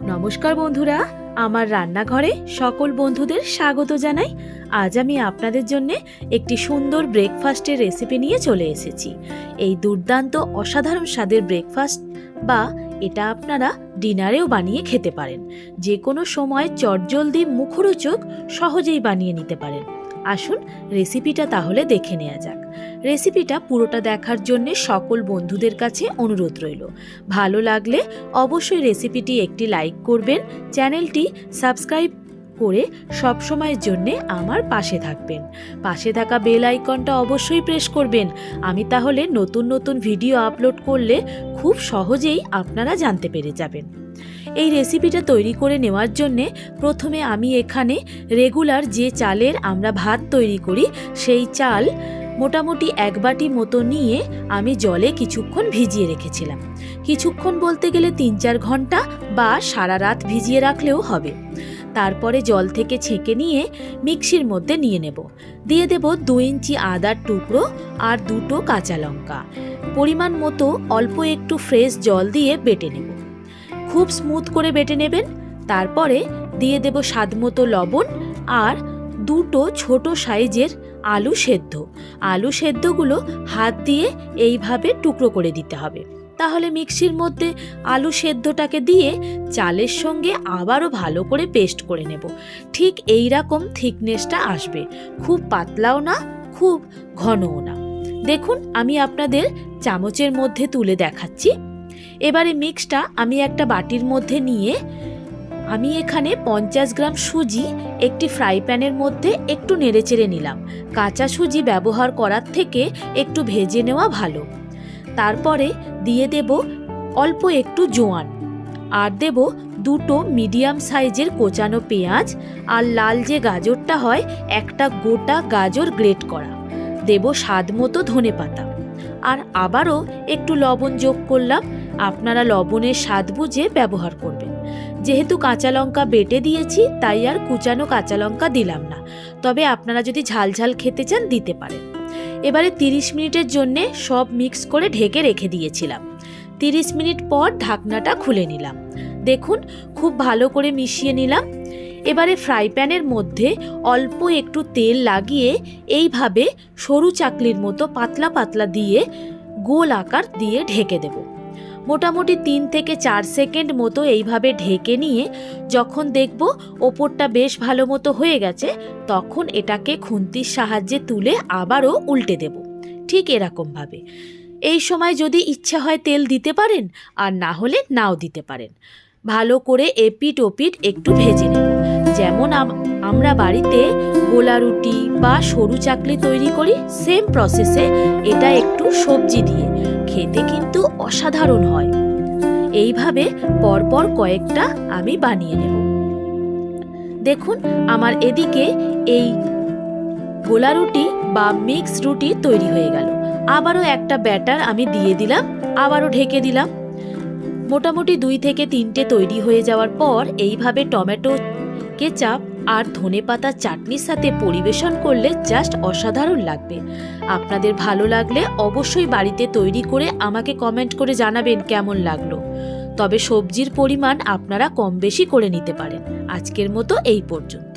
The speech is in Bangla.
নমস্কার বন্ধুরা, আমার রান্নাঘরে সকল বন্ধুদের স্বাগত জানাই। আজ আমি আপনাদের জন্য একটি সুন্দর ব্রেকফাস্টের রেসিপি নিয়ে চলে এসেছি। এই দুর্দান্ত অসাধারণ স্বাদের ব্রেকফাস্ট বা এটা আপনারা ডিনারেও বানিয়ে খেতে পারেন। যে কোনো সময় চটজলদি মুখরোচক সহজেই বানিয়ে নিতে পারেন। আসুন রেসিপিটা তাহলে দেখে নেওয়া যাক। রেসিপিটা পুরোটা দেখার জন্য সকল বন্ধুদের কাছে অনুরোধ রইল। ভালো লাগলে অবশ্যই রেসিপিটি একটি লাইক করবেন, চ্যানেলটি সাবস্ক্রাইব করে সবসময়ের জন্যে আমার পাশে থাকবেন। পাশে থাকা বেল আইকনটা অবশ্যই প্রেস করবেন। আমি তাহলে নতুন নতুন ভিডিও আপলোড করলে খুব সহজেই আপনারা জানতে পেরে যাবেন। এই রেসিপিটা তৈরি করে নেওয়ার জন্যে প্রথমে আমি এখানে রেগুলার যে চালের আমরা ভাত তৈরি করি, সেই চাল মোটামুটি এক বাটি মতো নিয়ে আমি জলে কিছুক্ষণ ভিজিয়ে রেখেছিলাম। কিছুক্ষণ বলতে গেলে তিন চার ঘণ্টা বা সারা রাত ভিজিয়ে রাখলেও হবে। তারপরে জল থেকে ছেঁকে নিয়ে মিক্সির মধ্যে নিয়ে নেব। দিয়ে দেব দু ইঞ্চি আদার টুকরো আর দুটো কাঁচা লঙ্কা। পরিমাণ মতো অল্প একটু ফ্রেশ জল দিয়ে বেটে নেব। খুব স্মুথ করে বেটে নেবেন। তারপরে দিয়ে দেব স্বাদ মতো লবণ আর দুটো ছোট সাইজের আলু সেদ্ধ। আলু সেদ্ধগুলো হাত দিয়ে এইভাবে টুকরো করে দিতে হবে। তাহলে মিক্সির মধ্যে আলু সেদ্ধটাকে দিয়ে চালের সঙ্গে আবারও ভালো করে পেস্ট করে নেব। ঠিক এই রকম থিকনেসটা আসবে। খুব পাতলাও না, খুব ঘনও না। দেখুন, আমি আপনাদের চামচের মধ্যে তুলে দেখাচ্ছি। এবারে মিক্সটা আমি একটা বাটির মধ্যে নিয়ে আমি এখানে পঞ্চাশ গ্রাম সুজি একটি ফ্রাই প্যানের মধ্যে একটু নেড়েচেড়ে নিলাম। কাঁচা সুজি ব্যবহার করার থেকে একটু ভেজে নেওয়া ভালো। তারপরে দিয়ে দেব অল্প একটু জোয়ান। আর দেব দুটো মিডিয়াম সাইজের কোচানো পেঁয়াজ আর লাল যে গাজরটা হয়, একটা গোটা গাজর গ্রেট করা। দেব স্বাদ মতো ধনে পাতা। আর আবারও একটু লবণ যোগ করলাম, আপনারা লবণের স্বাদ বুঝে ব্যবহার করবেন। যেহেতু কাঁচা লঙ্কা বেটে দিয়েছি, তাই আর কুচানো কাঁচা লঙ্কা দিলাম না। তবে আপনারা যদি ঝাল ঝাল খেতে চান, দিতে পারেন। এবারে তিরিশ মিনিটের জন্যে সব মিক্স করে ঢেকে রেখে দিয়েছিলাম। তিরিশ মিনিট পর ঢাকনাটা খুলে নিলাম। দেখুন, খুব ভালো করে মিশিয়ে নিলাম। এবারে ফ্রাই প্যানের মধ্যে অল্প একটু তেল লাগিয়ে এইভাবে সরু চাকলির মতো পাতলা পাতলা দিয়ে গোল আকার দিয়ে ঢেকে দেব। মোটামুটি তিন থেকে চার সেকেন্ড মতো এইভাবে ঢেকে নিয়ে যখন দেখব ওপরটা বেশ ভালো মতো হয়ে গেছে, তখন এটাকে খুন্তির সাহায্যে তুলে আবারও উল্টে দেব। ঠিক এরকমভাবে। এই সময় যদি ইচ্ছা হয় তেল দিতে পারেন, আর না হলে নাও দিতে পারেন। ভালো করে এপিট ওপিট একটু ভেজে নেব যেমন আমরা বাড়িতে গোলা রুটি বা সরু চাকলি তৈরি করি, সেম প্রসেসে এটা একটু সবজি দিয়ে। খেতে কিন্তু অসাধারণ হয়। এইভাবে পরপর কয়েকটা আমি বানিয়ে নেব। দেখুন, আমার এদিকে এই গোলা রুটি বা মিক্স রুটি তৈরি হয়ে গেল। আবারও একটা ব্যাটার আমি দিয়ে দিলাম, আবারও ঢেকে দিলাম। মোটামুটি দুই থেকে তিনটে তৈরি হয়ে যাওয়ার পর এইভাবে টমেটো কেচাপ আর ধনে পাতা চাটনির সাথে পরিবেশন করলে জাস্ট অসাধারণ লাগবে। আপনাদের ভালো লাগলে অবশ্যই বাড়িতে তৈরি করে আমাকে কমেন্ট করে জানাবেন কেমন লাগল। তবে সবজির পরিমাণ আপনারা কম বেশি করে নিতে পারেন। আজকের মতো এই পর্যন্ত।